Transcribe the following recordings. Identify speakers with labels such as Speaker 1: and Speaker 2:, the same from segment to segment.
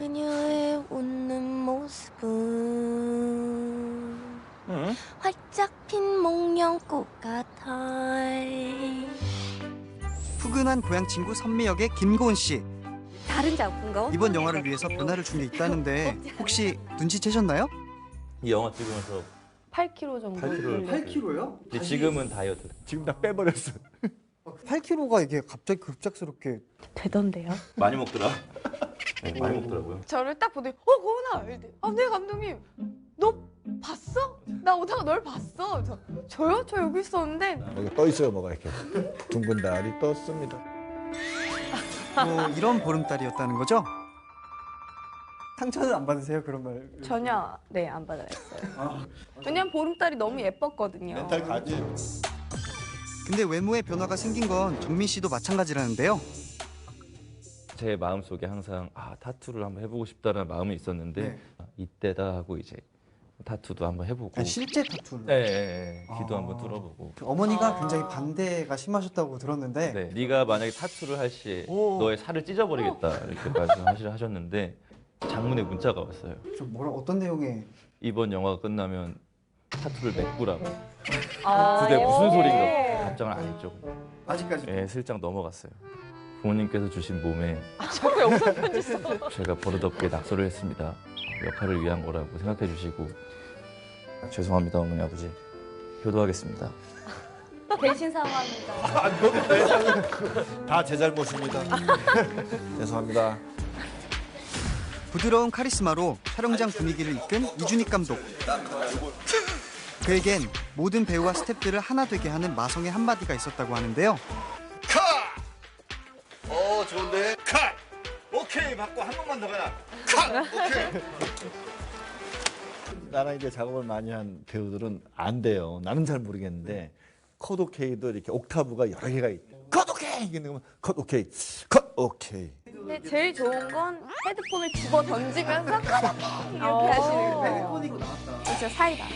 Speaker 1: 그녀의 웃는 모습은 활짝 핀 목련꽃 같아
Speaker 2: 푸근한 고향 친구 선미 역의 김고은 씨.
Speaker 1: 다른 작품과
Speaker 2: 이번 영화를 위해서 변화를 준 게 있다는데 혹시 눈치채셨나요?
Speaker 3: 이 영화 찍으면서
Speaker 4: 8kg 정도.
Speaker 3: 8kg.
Speaker 2: 8kg요?
Speaker 3: 이제 지금은 다이어트.
Speaker 5: 지금 다 빼버렸어.
Speaker 2: 8kg가 이게 갑자기 급작스럽게
Speaker 4: 되던데요?
Speaker 3: 많이 먹더라. 네, 많이 먹더라고요.
Speaker 4: 저를 딱 보더니 어 고은아 이랬대. 아 네 감독님 너 봤어? 나 오다가 널 봤어. 저, 저요? 저 여기 있었는데
Speaker 5: 여기 떠 있어요, 뭐가 이렇게 둥근 달이 떴습니다.
Speaker 2: 또 이런 보름달이었다는 거죠? 상처는 안 받으세요 그런 말?
Speaker 4: 전혀 네 안 받아냈어요. 왜냐면 보름달이 너무 예뻤거든요.
Speaker 5: 멘탈 가지.
Speaker 2: 근데 외모에 변화가 생긴 건 정민 씨도 마찬가지라는데요.
Speaker 3: 제 마음속에 항상 아 타투를 한번 해보고 싶다는 마음이 있었는데
Speaker 2: 네.
Speaker 3: 아, 이때다 하고 이제 타투도 한번 해보고
Speaker 2: 아니, 실제 타투를.
Speaker 3: 네, 네, 네. 귀도
Speaker 2: 아.
Speaker 3: 한번 뚫어보고
Speaker 2: 그 어머니가 굉장히 반대가 심하셨다고 들었는데
Speaker 3: 네, 네가 만약에 타투를 할 시에
Speaker 2: 오.
Speaker 3: 너의 살을 찢어버리겠다 이렇게 말씀하시 하셨는데 장문의 문자가 왔어요.
Speaker 2: 좀 뭐라 어떤 내용의
Speaker 3: 이번 영화가 끝나면 타투를 메꾸라고.
Speaker 4: 아,
Speaker 3: 그게 무슨
Speaker 4: 예.
Speaker 3: 소리인가 답장을 안 했죠.
Speaker 2: 아직까지
Speaker 3: 예, 슬쩍 넘어갔어요. 부모님께서 주신 몸에
Speaker 4: 자꾸 영상 편지 써.
Speaker 3: 제가 버릇없게 낙서를 했습니다. 역할을 위한 거라고 생각해 주시고 죄송합니다 어머니 아버지 효도하겠습니다.
Speaker 4: 대신 사과합니다.
Speaker 5: 다제 잘못입니다. 죄송합니다.
Speaker 2: 부드러운 카리스마로 촬영장 분위기를 이끈 이준익 감독. 그에겐 모든 배우와 스태프들을 하나 되게 하는 마성의 한마디가 있었다고 하는데요.
Speaker 5: 어, 좋은데? 컷! 오케이, 받고 한 번만 더 가라. 컷! 오케이. 나랑 이제 작업을 많이 한 배우들은 안 돼요. 나는 잘 모르겠는데 컷 오케이도 이렇게 옥타브가 여러 개가 있. 컷 오케이 이게 컷 오케이 컷 오케이.
Speaker 4: 근데 제일 좋은 건 헤드폰을 집어 던지면서 이렇게 하시는 거예요. 진짜 사이다.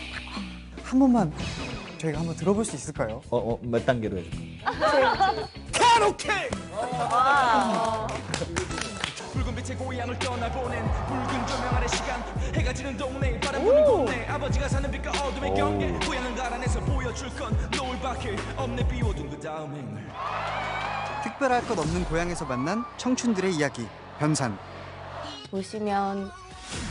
Speaker 2: 한 번만 저희가 한번 들어볼 수 있을까요?
Speaker 5: 어, 어, 몇 단계로 해줄까? 컷 오케이.
Speaker 6: 붉은 빛의 고향을 떠나보낸 붉은 조명 아래 시간. 해가 지는 동네 바람 부는 동네. 아버지가 사는 빛과 어둠의 경계. 고향을 갈아내서 보여줄 건 노을밖에 없네. 비워둔 그 다음 행을.
Speaker 2: 특별할 것 없는 고향에서 만난 청춘들의 이야기. 변산.
Speaker 4: 보시면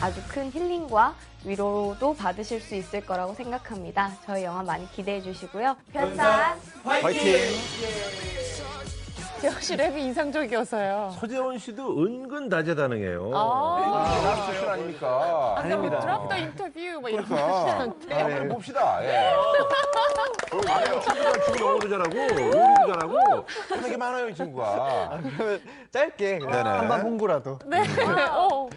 Speaker 4: 아주 큰 힐링과 위로도 받으실 수 있을 거라고 생각합니다. 저희 영화 많이 기대해 주시고요. 편산
Speaker 5: 화이팅.
Speaker 4: 역시 랩이 인상적이어서요.
Speaker 7: 서재원 씨도 은근 다재다능해요.
Speaker 4: 아,
Speaker 7: 라스트 아닙니까?
Speaker 4: 아닙니다. 드랍더 인터뷰 막 이런 거
Speaker 7: 그러니까
Speaker 4: 하시는데.
Speaker 7: 한번 봅시다. 예. 아니, 친구들 친구 영어도 잘하고 요리도 잘하고 하는 게 많아요 이 친구가.
Speaker 2: 그러면 짧게
Speaker 7: 네네.
Speaker 2: 한번 홍보라도.
Speaker 4: 네. 어.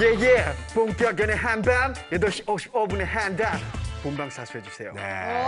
Speaker 8: 예예 본격연의 한밤 8시 55분의 한담 본방 사수해주세요
Speaker 7: 네.